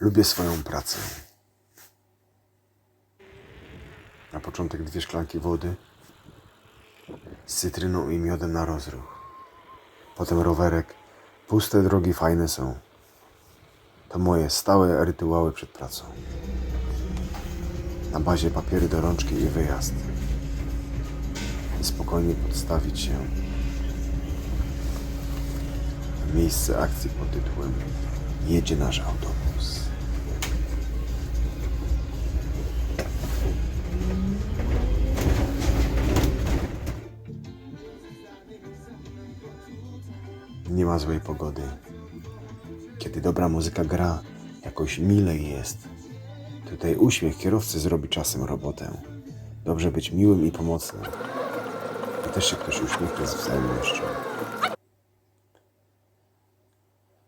Lubię swoją pracę. Na początek dwie szklanki wody z cytryną i miodem na rozruch. Potem rowerek. Puste drogi fajne są. To moje stałe rytuały przed pracą. Na bazie papiery do rączki i wyjazd. I spokojnie podstawić się miejsce akcji pod tytułem Jedzie nasz autobus. Nie ma złej pogody. Kiedy dobra muzyka gra, jakoś milej jest. Tutaj uśmiech kierowcy zrobi czasem robotę. Dobrze być miłym i pomocnym. I też się ktoś uśmiechnie z wzajemnością.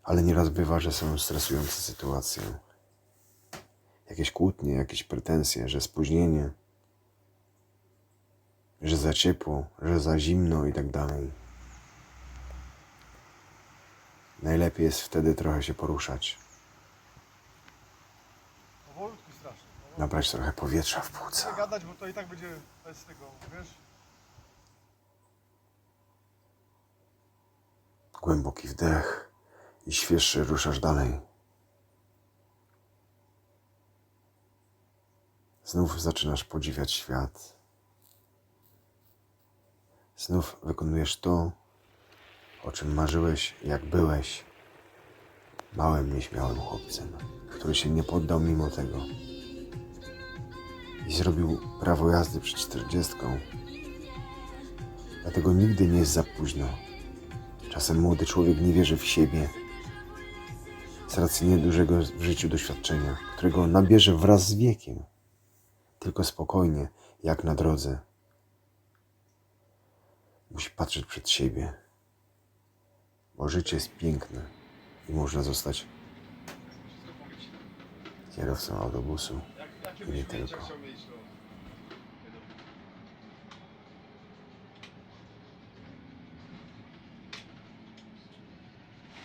Ale nieraz bywa, że są stresujące sytuacje. Jakieś kłótnie, jakieś pretensje, że spóźnienie, że za ciepło, że za zimno i tak dalej. Najlepiej jest wtedy trochę się poruszać, Powolutku strasznie. powolutku. nabrać trochę powietrza w Nie płuca. gadać, bo to i tak będzie bez tego, wiesz? Głęboki wdech i świeższy ruszasz dalej. Znów zaczynasz podziwiać świat. Znów wykonujesz to, o czym marzyłeś, jak byłeś małym, nieśmiałym chłopcem, który się nie poddał mimo tego i zrobił prawo jazdy przed czterdziestką. Dlatego nigdy nie jest za późno. Czasem młody człowiek nie wierzy w siebie z racji niedużego w życiu doświadczenia, którego nabierze wraz z wiekiem. Tylko spokojnie, jak na drodze. Musi patrzeć przed siebie, bo życie jest piękne i można zostać kierowcą autobusu i nie tylko.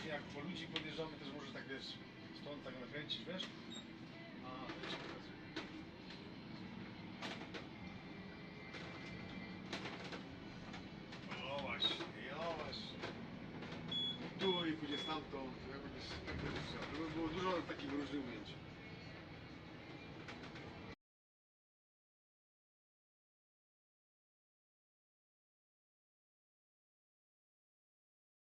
Jak po ludzi podjeżdżamy, też może tak wiesz, stąd tak nakręcić, wiesz? Tu i pójdzie stamtąd, jak będziesz, tak będziesz chciał. To